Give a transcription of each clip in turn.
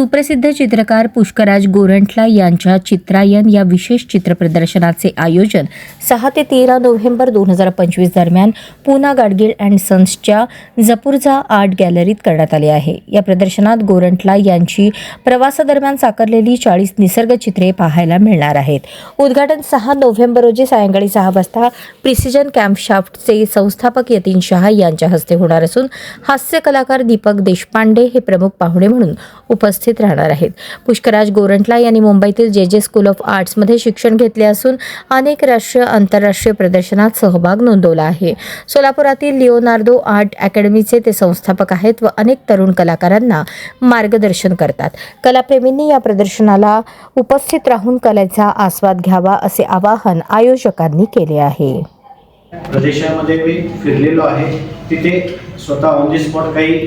सुप्रसिद्ध चित्रकार पुष्कराज गोरंटला यांच्या चित्रायन या विशेष चित्रप्रदर्शनाचे आयोजन सहा ते तेरा नोव्हेंबर दोन हजार पंचवीस दरम्यान पुना गाडगीळ अँड सन्सच्या जपूरझा आर्ट गॅलरीत करण्यात आले आहे. या प्रदर्शनात गोरंटला यांची प्रवासादरम्यान साकारलेली चाळीस निसर्ग चित्रे पाहायला मिळणार आहेत. उद्घाटन सहा नोव्हेंबर रोजी सायंकाळी सहा वाजता प्रिसिजन कॅम्पशाफ्टचे संस्थापक यतीन शहा यांच्या हस्ते होणार असून हास्य कलाकार दीपक देशपांडे हे प्रमुख पाहुणे म्हणून उपस्थित राहणार आहेत. पुष्कराज गोरंटला यांनी मुंबईतील जे जे स्कूल ऑफ आर्ट्समध्ये शिक्षण घेतले असून अनेक राष्ट्रीय आंतरराष्ट्रीय प्रदर्शनात सहभाग नोंदवला आहे. सोलापुरातील लिओनार्दो आर्ट अकॅडमीचे ते संस्थापक आहेत व अनेक तरुण कलाकारांना मार्गदर्शन करतात. कलाप्रेमींनी या प्रदर्शनाला उपस्थित राहून कलेचा आस्वाद घ्यावा असे आवाहन आयोजकांनी केले आहे. प्रदेशामध्ये मी फिरलेलो आहे. तिथे स्वतः ऑन दी स्पॉट काही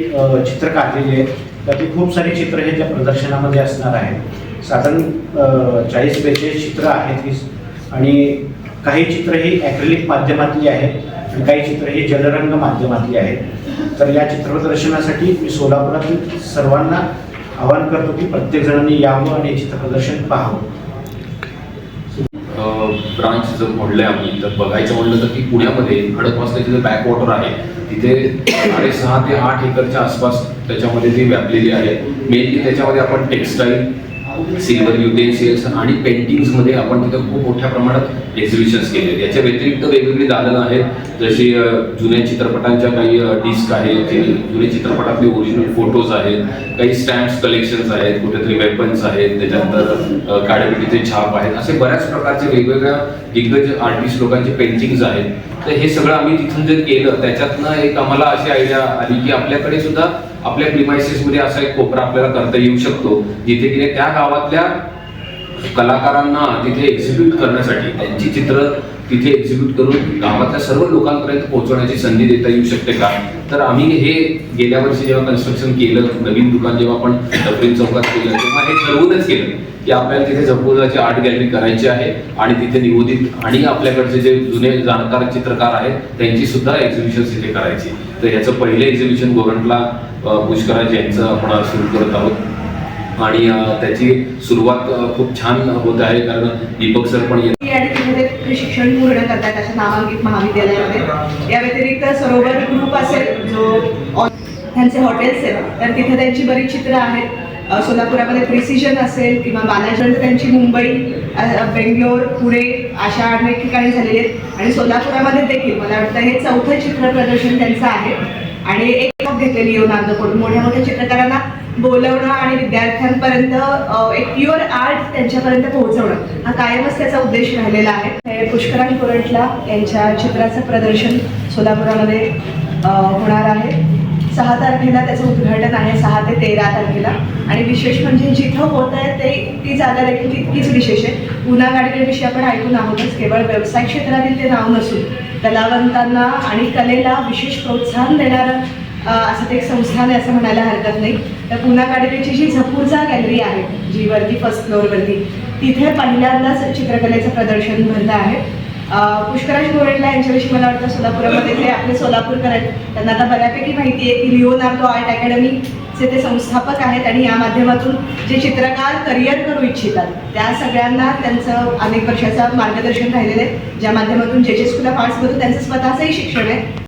चित्र काढलेली आहेत. त्यातली खूप सारी चित्र हे त्या प्रदर्शनामध्ये असणार आहेत. साधारण चाळीस बेचाळीस चित्र आहेत ही. आणि काही चित्र ही ॲक्रिलिक माध्यमातली आहेत आणि काही चित्र ही जलरंग माध्यमातली आहेत. तर या चित्रप्रदर्शनासाठी मी सोलापुरातील सर्वांना आवाहन करतो की प्रत्येक जणांनी यावं आणि हे चित्रप्रदर्शन पाहावं. ब्रांच जर म्हणलंय आम्ही तर बघायचं म्हणलं तर की पुण्यामध्ये तिथे जे बॅकवॉटर आहे. तिथे साडेसहा ते आठ एकरच्या आसपास त्याच्यामध्ये ती व्यापलेली आहे. मेनली त्याच्यामध्ये आपण टेक्स्टाईल सिल्वर युटेन्सिल्स आणि पेंटिंग्समध्ये आपण तिथं खूप मोठ्या प्रमाणात एक्झिबिशन्स केले. याच्या व्यतिरिक्त वेगवेगळी दालनं आहेत. जशी जुन्या चित्रपटांच्या काही डिस्क आहेत. जुने चित्रपटातले ओरिजिनल फोटोज आहेत. काही स्टॅम्प्स कलेक्शन्स आहेत. कुठेतरी वेपन्स आहेत. त्याच्यानंतर अ, काळेपिटीचे छाप आहेत. असे बऱ्याच प्रकारचे वेगवेगळ्या दिग्गज आर्टिस्ट लोकांचे पेंटिंग्स आहेत. तर हे सगळं आम्ही तिथून जे केलं त्याच्यातनं एक आम्हाला अशी आयडिया आली की आपल्याकडे सुद्धा आपल्या प्रिमायसेस मध्ये असा एक कोपरा आपल्याला करता येऊ शकतो. जिथे की त्या गावातल्या कलाकारांना तिथे एक्झिब्यूट करण्यासाठी त्यांची चित्र तिथे एक्झिब्यूट करून गावातल्या सर्व लोकांपर्यंत पोहोचवण्याची संधी देता येऊ शकते का? तर आम्ही हे गेल्या वर्षी जेव्हा कन्स्ट्रक्शन केलं नवीन दुकान जेव्हा आपण डबरीन चौकात केलं तेव्हा हे ठरवूनच केलं की आपल्याला तिथे जपूरची आर्ट गॅलरी करायची आहे आणि तिथे निवोदित आणि आपल्याकडचे जे जुने जाणकार चित्रकार आहेत त्यांची सुद्धा एक्झिबिशन तिथे करायची. तर याचं पहिलं एक्झिबिशन गोरंटला पुष्कराज यांचं आपण सुरू करत आहोत. आणि त्याची सुरुवात खूप छान होत आहे कारण दीपक सर पण येत शिक्षण पूर्ण करतात अशा नामांकित महाविद्यालयामध्ये या व्यतिरिक्त सरोवर ग्रुप असेल जो त्यांचे हॉटेल्स आहेत तर तिथे त्यांची बरीच चित्र आहेत. सोलापुरामध्ये प्रिसिजन असेल किंवा बालाजन त्यांची मुंबई बेंगलोर पुणे अशा अनेक ठिकाणी झालेली आहेत. आणि सोलापुरामध्ये देखील मला वाटतं हे चौथं चित्र प्रदर्शन त्यांचं आहे. आणि एक घेतलेली येऊन आंदोलन मोठ्या मोठ्या चित्रकारांना बोलवणं आणि विद्यार्थ्यांपर्यंत एक प्युअर आर्ट त्यांच्यापर्यंत पोहोचवणं हा कायमच त्याचा उद्देश राहिलेला आहे. हे पुष्कराज कोरटला यांच्या चित्राचं प्रदर्शन सोलापुरामध्ये होणार आहे. सहा तारखेला त्याचं उद्घाटन आहे सहा ते तेरा तारखेला. आणि विशेष म्हणजे जिथं होत आहे ते ती जागा देखील तितकीच विशेष आहे. पुन्हा गाडगेविषयी आपण ऐकून आहोतच केवळ व्यवसाय क्षेत्रातील ते नाव नसून कलावंतांना आणि कलेला विशेष प्रोत्साहन देणारं असं ते एक संस्थान आहे असं म्हणायला हरकत नाही. तर पुन्हा काडेरीची जी झपूरचा गॅलरी आहे जी वरती फर्स्ट फ्लोअरवरती तिथे पहिल्यांदाच चित्रकलेचं प्रदर्शन भरलं आहे. पुष्कराज गोरेटला यांच्याविषयी मला वाटतं सोलापुरामध्ये जे आपले सोलापूरकर आहेत. त्यांना आता बऱ्यापैकी माहिती आहे की लिओनार्डो आर्ट अकॅडमीचे ते संस्थापक आहेत आणि या माध्यमातून जे चित्रकार करिअर करू इच्छितात त्या सगळ्यांना त्यांचं अनेक वर्षाचं मार्गदर्शन राहिलेलं आहे. ज्या माध्यमातून जे जे स्कूल ऑफ आर्ट्समधून त्यांचं स्वतःचंही शिक्षण आहे.